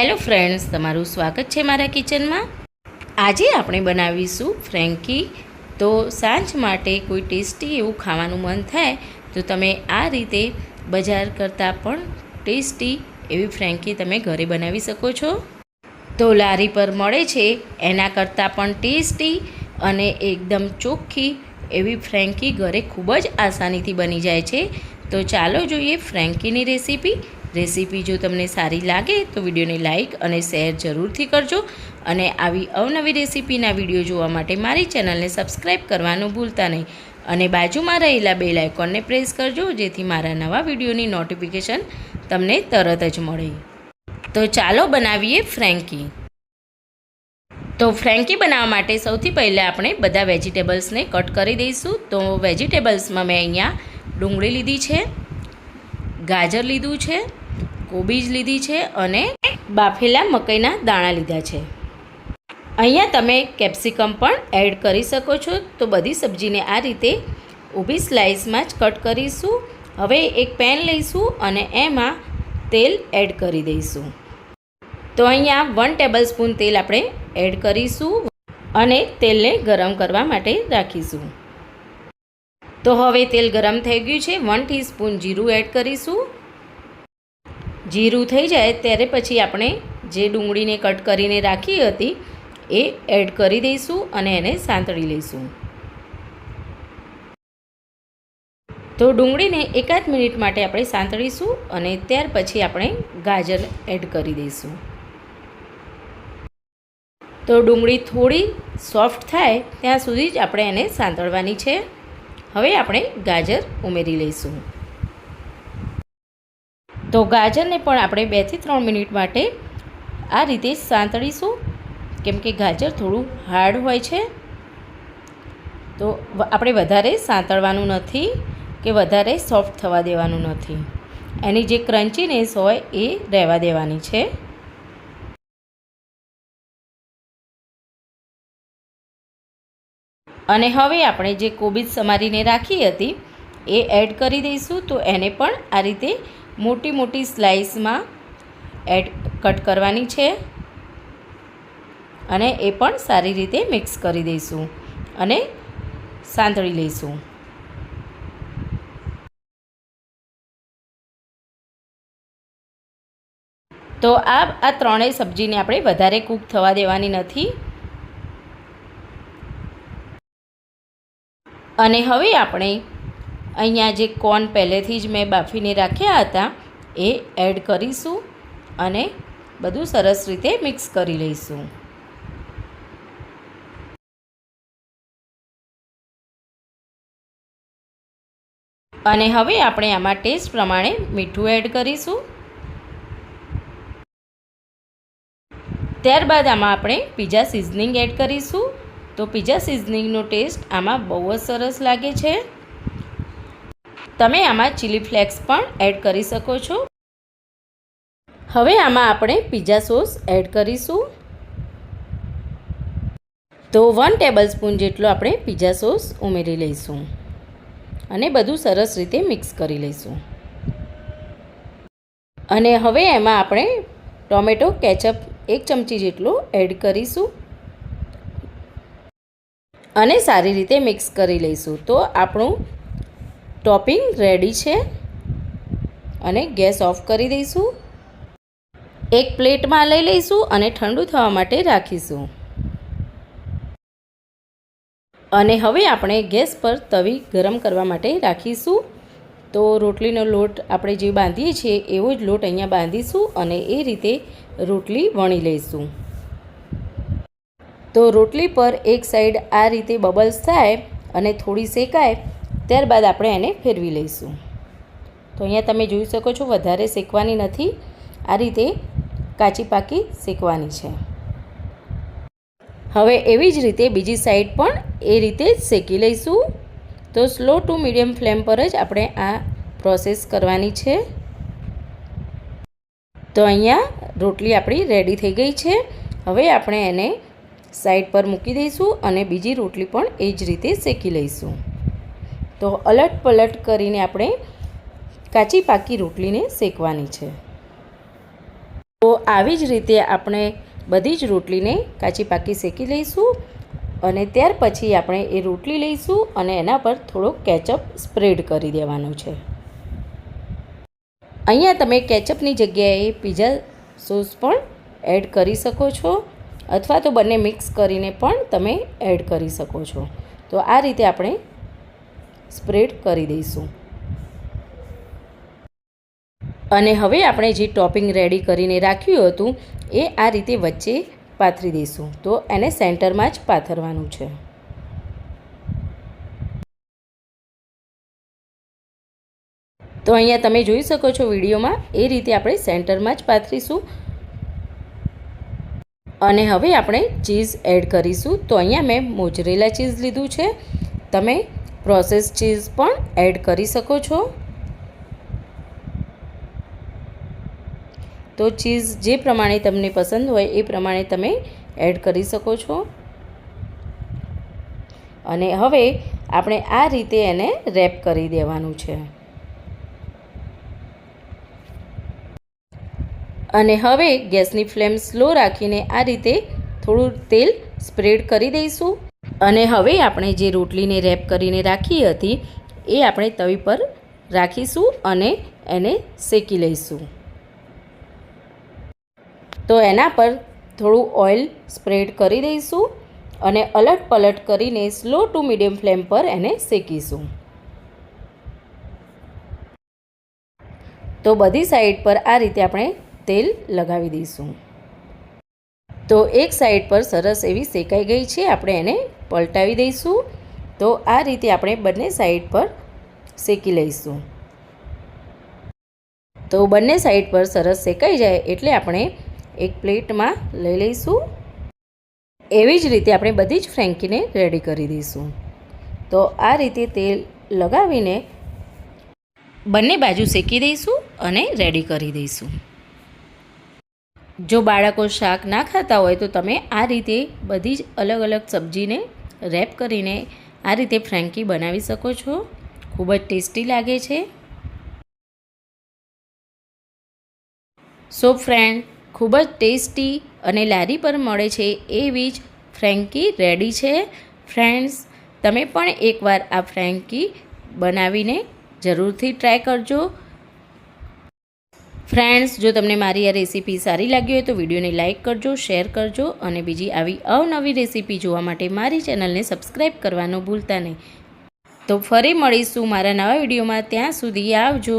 Hello friends, તમારું સ્વાગત છે મારા કિચનમાં. આજે આપણે બનાવીશું ફ્રેન્કી. તો સાંજ માટે કોઈ ટેસ્ટી એવું ખાવાનું મન થાય, તો તમે આ રીતે બજાર કરતાં પણ ટેસ્ટી એવી ફ્રેન્કી તમે ઘરે બનાવી શકો છો. તો લારી પર મળે છે, એના કરતાં પણ ટેસ્ટી અને એકદમ ચોખ્ખી એવી ફ્રેન્કી ઘરે ખૂબ જ આસાનીથી બની જાય છે. તો ચાલો જોઈએ ફ્રેન્કીની રેસીપી. રેસીપી જો તમને સારી લાગે તો વિડીયોને લાઇક અને શેર જરૂરથી કરજો અને આવી અવનવી રેસીપીના વીડિયો જોવા માટે મારી ચેનલને સબસ્ક્રાઈબ કરવાનું ભૂલતા નહીં. અને બાજુમાં રહેલા બેલ આઇકોનને પ્રેસ કરજો, જેથી મારા નવા વિડીયોની નોટિફિકેશન તમને તરત જ મળે. તો ચાલો બનાવીએ ફ્રેન્કી. તો ફ્રેન્કી બનાવવા માટે સૌથી પહેલાં આપણે બધા વેજીટેબલ્સને કટ કરી દઈશું. તો વેજીટેબલ્સમાં મેં અહીંયા ડુંગળી લીધી છે, ગાજર લીધું છે કોબીજ લીધી છે અને બાફેલા મકાઈના દાણા લીધા છે. અહીંયા તમે કેપ્સિકમ પણ એડ કરી શકો છો. તો બધી સબ્જીને આ રીતે ઊભી સ્લાઇસમાં જ કટ કરીશું. હવે એક પેન લઈશું અને એમાં તેલ એડ કરી દઈશું. તો અહીંયા વન ટેબલ સ્પૂન તેલ આપણે એડ કરીશું અને તેલને ગરમ કરવા માટે રાખીશું. તો હવે તેલ ગરમ થઈ ગયું છે. વન ટીસ્પૂન જીરું એડ કરીશું. જીરું થઈ જાય ત્યારે પછી આપણે જે ડુંગળીને કટ કરીને રાખી હતી, એ એડ કરી દઈશું અને એને સાંતળી લઈશું. તો ડુંગળીને એકાદ મિનિટ માટે આપણે સાંતળીશું અને ત્યાર પછી આપણે ગાજર એડ કરી દઈશું. તો ડુંગળી થોડી સોફ્ટ થાય ત્યાં સુધી જ આપણે એને સાંતળવાની છે. હવે આપણે ગાજર ઉમેરી લઈશું. તો ગાજરને પણ આપણે બેથી ત્રણ મિનિટ માટે આ રીતે સાંતળીશું. કેમ કે ગાજર થોડું હાર્ડ હોય છે. તો આપણે વધારે સાંતળવાનું નથી કે વધારે સોફ્ટ થવા દેવાનું નથી. એની જે ક્રન્ચીનેસ હોય એ રહેવા દેવાની છે. અને હવે આપણે જે કોબીજ સમારીને રાખી હતી, એ એડ કરી દઈશું. તો એને પણ આ રીતે મોટી મોટી સ્લાઇસમાં એડ કટ કરવાની છે. અને એ પણ સારી રીતે મિક્સ કરી દઈશું અને સાંતળી લઈશું. તો આ આ ત્રણેય સબ્જીને આપણે વધારે કૂક થવા દેવાની નથી. અને હવે આપણે અહીંયા જે કોર્ન પહેલેથી જ મેં બાફીને રાખ્યા હતા, એ એડ કરીશું અને બધું સરસ રીતે મિક્સ કરી લઈશું. અને હવે આપણે આમાં ટેસ્ટ પ્રમાણે મીઠું એડ કરીશું. ત્યારબાદ આમાં આપણે પીઝા સિઝનિંગ એડ કરીશું. તો પીઝા સિઝનિંગનો ટેસ્ટ આમાં બહુ જ સરસ લાગે છે. તમે આમાં ચીલી ફ્લેક્સ પણ એડ કરી શકો છો. હવે આમાં આપણે પીઝા સોસ એડ કરીશું. તો વન ટેબલ સ્પૂન જેટલો આપણે પીઝા સોસ ઉમેરી લઈશું અને બધું સરસ રીતે મિક્સ કરી લઈશું. અને હવે એમાં આપણે ટોમેટો કેચઅપ એક ચમચી જેટલો એડ કરીશું. અને સારી રીતે મિક્સ કરી લઈશું. તો આપણું ટોપિંગ રેડી છે અને ગેસ ઓફ કરી દઈશું. એક પ્લેટમાં લઈ લઈશું અને ઠંડુ થવા માટે રાખીશું. અને હવે આપણે ગેસ પર તવી ગરમ કરવા માટે રાખીશું. તો રોટલીનો લોટ આપણે જે બાંધીએ છીએ એવો જ લોટ અહીંયા બાંધીશું અને એ રીતે રોટલી વણી લઈશું. તો રોટલી પર એક સાઈડ આ રીતે બબલ્સ થાય અને થોડી શેકાય ત્યારબાદ આપણે એને ફેરવી લઈશું. તો અહીંયા તમે જોઈ શકો છો, વધારે શેકવાની નથી. આ રીતે કાચી પાકી શેકવાની છે. હવે એવી જ રીતે બીજી સાઈડ પણ એ રીતે જ શેકી લઈશું. તો સ્લો ટુ મીડિયમ ફ્લેમ પર જ આપણે આ પ્રોસેસ કરવાની છે. તો અહીંયા રોટલી આપણી રેડી થઈ ગઈ છે. હવે આપણે એને સાઈડ પર મૂકી દઈશું અને બીજી રોટલી પણ એ જ રીતે શેકી લઈશું. તો અલટ પલટ કરીને આપણે કાચી પાકી રોટલીને શેકવાની છે. તો આવી જ રીતે આપણે બધી જ રોટલીને કાચી પાકી શેકી લઈશું અને ત્યાર પછી આપણે એ રોટલી લઈશું અને એના પર થોડો કેચઅપ સ્પ્રેડ કરી દેવાનો છે. અહીંયા તમે કેચઅપની જગ્યાએ પીઝા સોસ પણ એડ કરી શકો છો અથવા તો બંને મિક્સ કરીને પણ તમે એડ કરી શકો છો. તો આ રીતે આપણે સ્પ્રેડ કરી દઈશું. અને હવે આપણે જે ટોપિંગ રેડી કરીને રાખ્યું હતું, એ આ રીતે વચ્ચે પાથરી દઈશું. તો એને સેન્ટરમાં જ પાથરવાનું છે. તો અહીંયા તમે જોઈ શકો છો વિડીયોમાં, એ રીતે આપણે સેન્ટરમાં જ પાથરીશું. અને હવે આપણે ચીઝ એડ કરીશું. તો અહીંયા મેં મોજરેલા ચીઝ લીધું છે. તમે પ્રોસેસ ચીઝ પણ એડ કરી શકો છો. તો ચીઝ જે પ્રમાણે તમને પસંદ હોય એ પ્રમાણે તમે એડ કરી શકો છો. અને હવે આપણે આ રીતે એને રેપ કરી દેવાનું છે. અને હવે ગેસની ફ્લેમ સ્લો રાખીને આ રીતે થોડું તેલ સ્પ્રેડ કરી દઈશું. અને હવે આપણે જે રોટલીને રેપ કરીને રાખી હતી, એ આપણે તવી પર રાખીશું અને એને શેકી લઈશું. તો એના પર થોડું ઓઇલ સ્પ્રેડ કરી દઈશું અને અલટ પલટ કરીને સ્લો ટુ મીડિયમ ફ્લેમ પર એને શેકીશું. તો બધી સાઈડ પર આ રીતે આપણે તેલ લગાવી દઈશું. તો એક સાઈડ પર સરસ એવી શેકાઈ ગઈ છે, આપણે એને પલટાવી દઈશું. તો આ રીતે આપણે બંને સાઈડ પર શેકી લઈશું. તો બંને સાઈડ પર સરસ શેકાઈ જાય એટલે આપણે એક પ્લેટમાં લઈ લઈશું. એવી જ રીતે આપણે બધી જ ફ્રેન્કીને રેડી કરી દઈશું. તો આ રીતે તેલ લગાવીને બંને બાજુ શેકી દઈશું અને રેડી કરી દઈશું. જો બાળકો શાક ના ખાતા હોય તો તમે આ રીતે બધી જ અલગ અલગ સબ્જીને રેપ કરીને આ રીતે ફ્રેન્કી બનાવી શકો છો. ખૂબ જ ટેસ્ટી લાગે છે. સો ફ્રેન્ડ, ખૂબ જ ટેસ્ટી અને લારી પર મળે છે એવી જ ફ્રેન્કી રેડી છે. ફ્રેન્ડ્સ, તમે પણ એકવાર આ ફ્રેન્કી બનાવીને જરૂરથી ટ્રાય કરજો. ફ્રેન્ડ્સ, જો તમને મારી આ રેસીપી સારી લાગી હોય તો વિડીયોને લાઇક કરજો, શેર કરજો અને બીજી આવી અવનવી રેસીપી જોવા માટે મારી ચેનલને સબસ્ક્રાઈબ કરવાનું ભૂલતા નહીં. તો ફરી મળીશું મારા નવા વિડીયોમાં. ત્યાં સુધી આવજો.